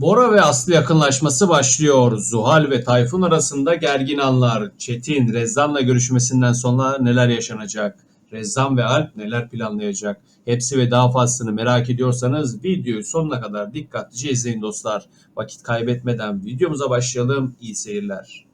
Bora ve Aslı yakınlaşması başlıyor. Zuhal ve Tayfun arasında gergin anlar. Çetin, Rezzan'la görüşmesinden sonra neler yaşanacak? Rezzan ve Alp neler planlayacak? Hepsi ve daha fazlasını merak ediyorsanız videoyu sonuna kadar dikkatlice izleyin dostlar. Vakit kaybetmeden videomuza başlayalım. İyi seyirler.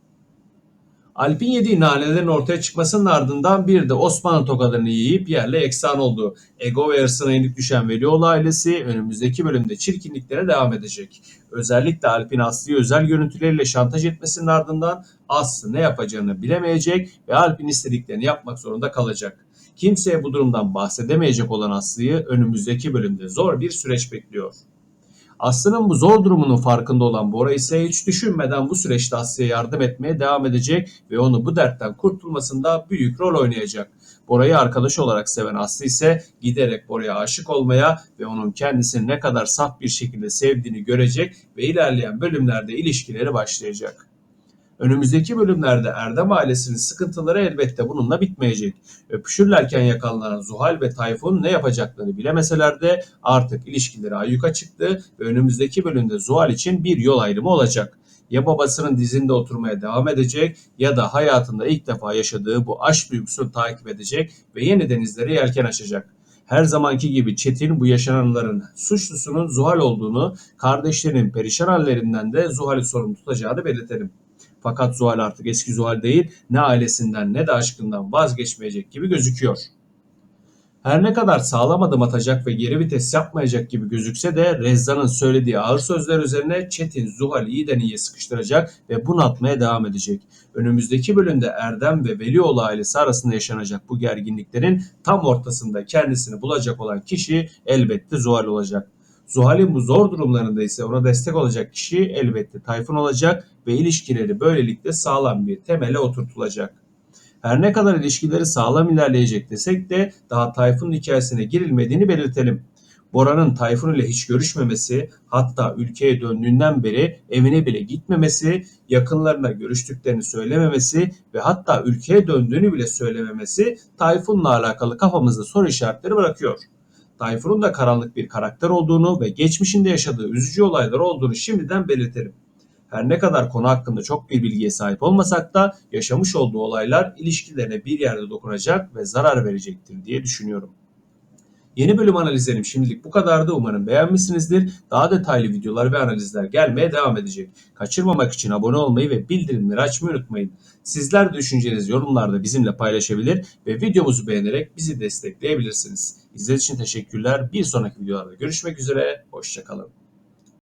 Alp'in yediği nanelerin ortaya çıkmasının ardından bir de Osmanlı tokalarını yiyip yerle eksan oldu. Ego ve hırsına yenik düşen Velioğlu ailesi önümüzdeki bölümde çirkinliklere devam edecek. Özellikle Alp'in Aslı'yı özel görüntüleriyle şantaj etmesinin ardından Aslı ne yapacağını bilemeyecek ve Alp'in istediklerini yapmak zorunda kalacak. Kimseye bu durumdan bahsedemeyecek olan Aslı'yı önümüzdeki bölümde zor bir süreç bekliyor. Aslı'nın bu zor durumunun farkında olan Bora ise hiç düşünmeden bu süreçte Aslı'ya yardım etmeye devam edecek ve onu bu dertten kurtulmasında büyük rol oynayacak. Bora'yı arkadaş olarak seven Aslı ise giderek Bora'ya aşık olmaya ve onun kendisini ne kadar saf bir şekilde sevdiğini görecek ve ilerleyen bölümlerde ilişkileri başlayacak. Önümüzdeki bölümlerde Erdem ailesinin sıkıntıları elbette bununla bitmeyecek. Öpüşürlerken yakalanan Zuhal ve Tayfun ne yapacaklarını bilemeseler de artık ilişkileri ayyuka çıktı ve önümüzdeki bölümde Zuhal için bir yol ayrımı olacak. Ya babasının dizinde oturmaya devam edecek ya da hayatında ilk defa yaşadığı bu aşk duygusunu takip edecek ve yeni denizlere yelken açacak. Her zamanki gibi Çetin bu yaşananların suçlusunun Zuhal olduğunu, kardeşlerinin perişan hallerinden de Zuhal'i sorumlu tutacağını belirtelim. Fakat Zuhal artık eski Zuhal değil, ne ailesinden ne de aşkından vazgeçmeyecek gibi gözüküyor. Her ne kadar sağlam adım atacak ve geri vites yapmayacak gibi gözükse de Rezza'nın söylediği ağır sözler üzerine Çetin Zuhal'i iyiden iyiye sıkıştıracak ve bunaltmaya devam edecek. Önümüzdeki bölümde Erdem ve Velioğlu ailesi arasında yaşanacak bu gerginliklerin tam ortasında kendisini bulacak olan kişi elbette Zuhal olacak. Zuhal'in bu zor durumlarında ise ona destek olacak kişi elbette Tayfun olacak ve ilişkileri böylelikle sağlam bir temele oturtulacak. Her ne kadar ilişkileri sağlam ilerleyecek desek de daha Tayfun'un hikayesine girilmediğini belirtelim. Bora'nın Tayfun ile hiç görüşmemesi, hatta ülkeye döndüğünden beri evine bile gitmemesi, yakınlarına görüştüklerini söylememesi ve hatta ülkeye döndüğünü bile söylememesi Tayfun'la alakalı kafamızda soru işaretleri bırakıyor. Tayfun'un da karanlık bir karakter olduğunu ve geçmişinde yaşadığı üzücü olaylar olduğunu şimdiden belirtelim. Her ne kadar konu hakkında çok bir bilgiye sahip olmasak da yaşamış olduğu olaylar ilişkilerine bir yerde dokunacak ve zarar verecektir diye düşünüyorum. Yeni bölüm analizlerim şimdilik bu kadardı. Umarım beğenmişsinizdir. Daha detaylı videolar ve analizler gelmeye devam edecek. Kaçırmamak için abone olmayı ve bildirimleri açmayı unutmayın. Sizler de düşüncelerinizi yorumlarda bizimle paylaşabilir ve videomuzu beğenerek bizi destekleyebilirsiniz. İzlediğiniz için teşekkürler. Bir sonraki videolarda görüşmek üzere. Hoşçakalın.